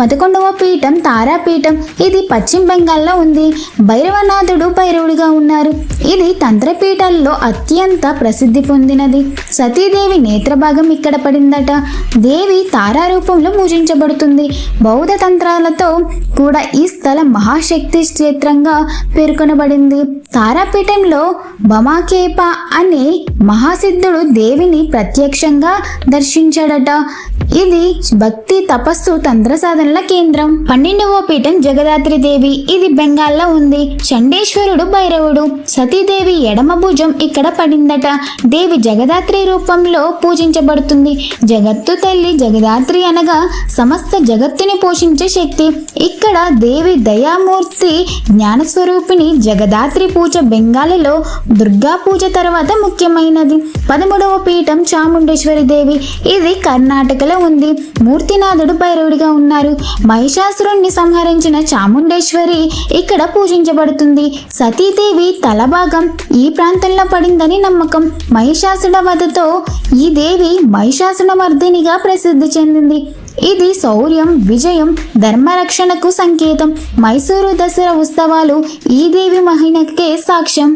పదకొండవ పీఠం తారాపీఠం. ఇది పశ్చిమ బెంగాల్లో ఉంది. భైరవనాథుడు భైరవుడిగా ఉన్నారు. ఇది తంత్రపీఠాల్లో అత్యంత ప్రసిద్ధి పొందినది. సతీదేవి నేత్రభాగం ఇక్కడ పడిందట. దేవి తారా రూపంలో పూజించబడుతుంది. బౌద్ధ తంత్రాలతో కూడా ఈ స్థలం మహాశక్తి క్షేత్రంగా పేర్కొనబడింది. తారాపీఠంలో బమాకేప అనే మహాసిద్ధుడు దేవిని ప్రత్యక్షంగా దర్శించాడట. ఇది భక్తి తపస్సు తంత్ర సాధనల కేంద్రం. పన్నెండవ పీఠం జగదాత్రి దేవి. ఇది బెంగాల్లో ఉంది. చండేశ్వరుడు భైరవుడు. సతీదేవి ఎడమ భుజం ఇక్కడ పడిందట. దేవి జగదాత్రి రూపంలో పూజించబడుతుంది. జగత్తు తల్లి జగదాత్రి అనగా సమస్త జగత్తుని పోషించే శక్తి. ఇక్కడ దేవి దయామూర్తి జ్ఞానస్వరూపిణి జగదాత్రి పూజ బెంగాలీలో దుర్గా పూజ తర్వాత ముఖ్యమైనది. పదమూడవ పీఠం చాముండేశ్వరి దేవి. ఇది కర్ణాటకలో ఉంది. మూర్తినాథుడు భైరవుడిగా ఉన్నారు. మహిషాసురుణ్ణి సంహరించిన చాముండేశ్వరి ఇక్కడ పూజించబడుతుంది. సతీదేవి తలభాగం ఈ ప్రాంతంలో పడిందని నమ్మకం. మహిషాసుడ వధతో ఈ దేవి మహిషాసున మర్దినిగా ప్రసిద్ధి చెందింది. ఇది శౌర్యం విజయం ధర్మరక్షణకు సంకేతం. మైసూరు దసరా ఉత్సవాలు ఈ దేవి మహిళకే సాక్ష్యం.